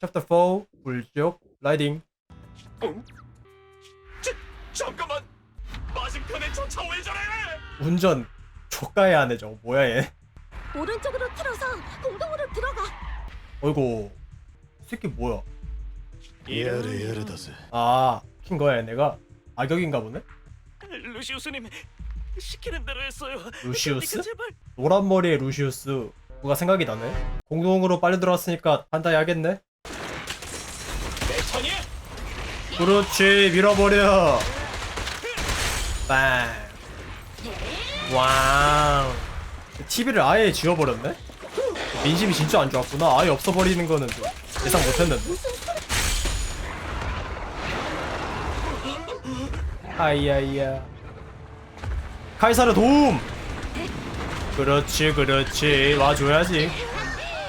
챕터 4 불족 라이딩 응? 지, 잠깐만! 맞은편에 저 차 왜 저래! 운전 조가에 안 해줘 뭐야 얘? 오른쪽으로 틀어서 공동으로 들어가. 어이구 이 새끼 뭐야? 예르 예레다스 아킨 거야 얘네가? 악역인가 보네? 루시우스님 시키는 대로 했어요. 루시우스? 그러니까 노란 머리의 루시우스. 누가 생각이 나네? 공동으로 빨려 들어왔으니까 한다이 하겠네? 그렇지 밀어버려. 빵. 왕 TV를 아예 지워버렸네? 민심이 진짜 안 좋았구나. 아예 없어버리는 거는 좀 예상 못했는데. 아이야이야. 카이사르 도움! 그렇지 그렇지. 와줘야지.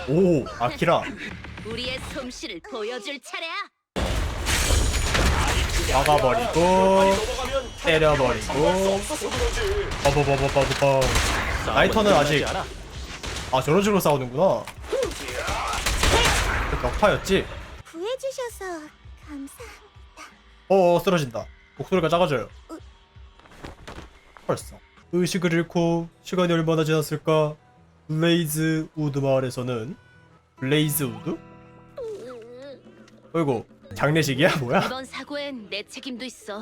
오 아키라. 우리의 솜씨를 보여줄 차례야. 막아버리고 때려버리고. 버버버버버버. 라이터는 아직 아 저런 식으로 싸우는구나. 그 격파였지? 구해주셔서 감사. 어어 쓰러진다. 목소리가 작아져요. 벌써. 의식을 잃고 시간이 얼마나 지났을까? 블레이즈 우드 마을에서는 블레이즈 우드? 어이구 장례식이야 뭐야? 이번 사고엔 내 책임도 있어. 와,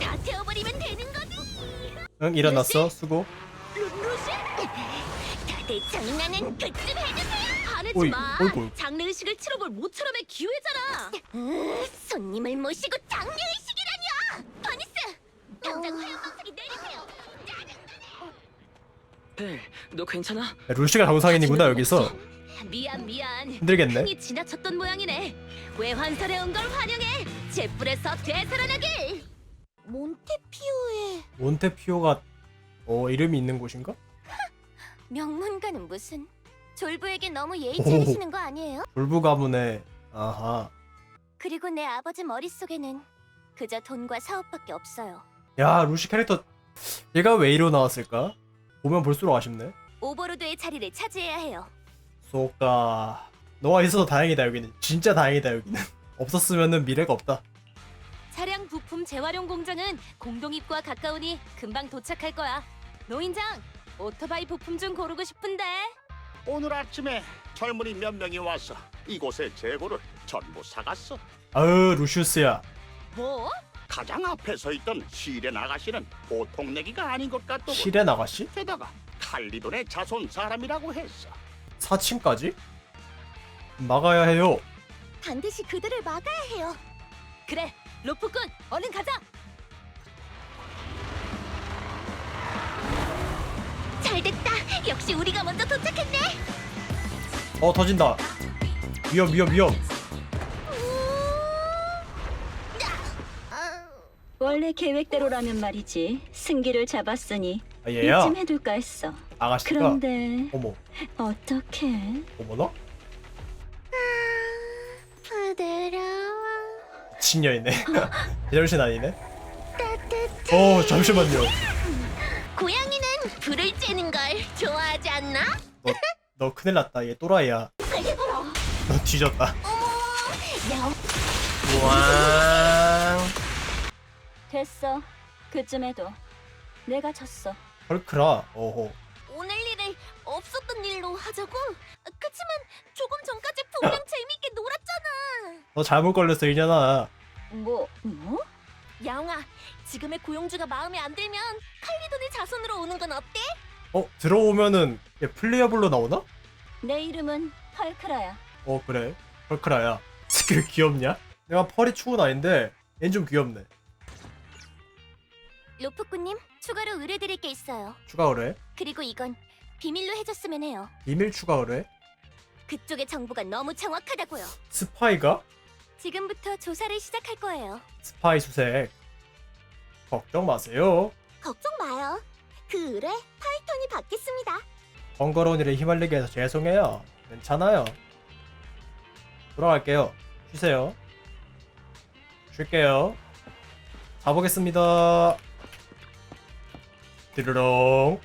다 태워버리면 되는 거지. 응 일어났어 수고 루시, 다들 장난은 그쯤 해주세요. 화내지 마. 어이구. 장례의식을 치러볼 모처럼의 기회잖아. 으, 손님을 모시고 장례의식이라뇨. 바니스, 당장 화염방사기 내리세요. 벨, 너 괜찮아? 야, 루시가 정상인이구나 여기서 미안 미안. 힘들겠네 흥이 지나쳤던 모양이네. 외환설에 온 걸 환영해. 제뿔에서 되살아나길. 몬테피오의 몬테피오가 어 이름이 있는 곳인가? 명문가는 무슨? 졸부에게 너무 예의 오. 차리시는 거 아니에요? 불부 가문의 아하 그리고 내 아버지 머릿속에는 그저 돈과 사업밖에 없어요. 야 루시 캐릭터 얘가 왜 이로 나왔을까? 보면 볼수록 아쉽네 오버로드의 자리를 차지해야 해요. 쏘까 너가 있어서 다행이다 여기는 진짜 다행이다 여기는 없었으면은 미래가 없다 차량 부품 재활용 공장은 공동입구와 가까우니 금방 도착할 거야. 노인장, 오토바이 부품 좀 고르고 싶은데. 오늘 아침에 젊은이 몇 명이 와서 이곳의 재고를 전부 사갔어. 아으 루시우스야 뭐? 가장 앞에 서 있던 시렌 아가씨는 보통 내기가 아닌 것 같더군. 시렌 아가씨? 게다가 칼리돈의 자손 사람이라고 했어. 4층까지? 막아야 해요 반드시 그들을 막아야 해요. 그래, 로프꾼, 얼른 가자. 잘 됐다. 역시 우리가 먼저 도착했네. 어 터진다 위험 위험 위험 원래 계획대로라면 말이지 승기를 잡았으니 아 얘야 이쯤 해둘까 했어. 아가씨가 그런데 어머 어떻게? 어머나? 부드러워. 미친년이네 제정신 아니네 어 잠시만요 고양이는 불을 쬐는 걸 좋아하지 않나? 너 큰일 났다 얘 또라이야 너 뒤졌다 야, 왕 됐어. 그쯤에도 내가 졌어. 헐크라 어호 오늘 일을 없었던 일로 하자고. 그치만 조금 전까지 분명 놀았잖아. 너 잘못 걸렸어 이년아 뭐 뭐? 야옹아, 지금의 고용주가 마음에 안 들면 칼리돈의 자손으로 오는 건 어때? 어 들어오면은 얘 플레이어블로 나오나? 내 이름은 헐크라야. 어 그래 헐크라야 스킬 귀엽냐? 내가 펄이 추운 아인데 얜좀 귀엽네 로프꾼님, 추가로 의뢰드릴 게 있어요. 추가 의뢰 그리고 이건 비밀로 해줬으면 해요. 비밀 추가 의뢰 그쪽의 정보가 너무 정확하다고요. 스파이가? 지금부터 조사를 시작할 거예요. 스파이 수색. 걱정 마세요. 걱정 마요. 그 의뢰 파이톤이 받겠습니다. 번거로운 일에 휘말리게 해서 죄송해요. 괜찮아요. 돌아갈게요. 쉬세요. 쉴게요. 가보겠습니다. 드르렁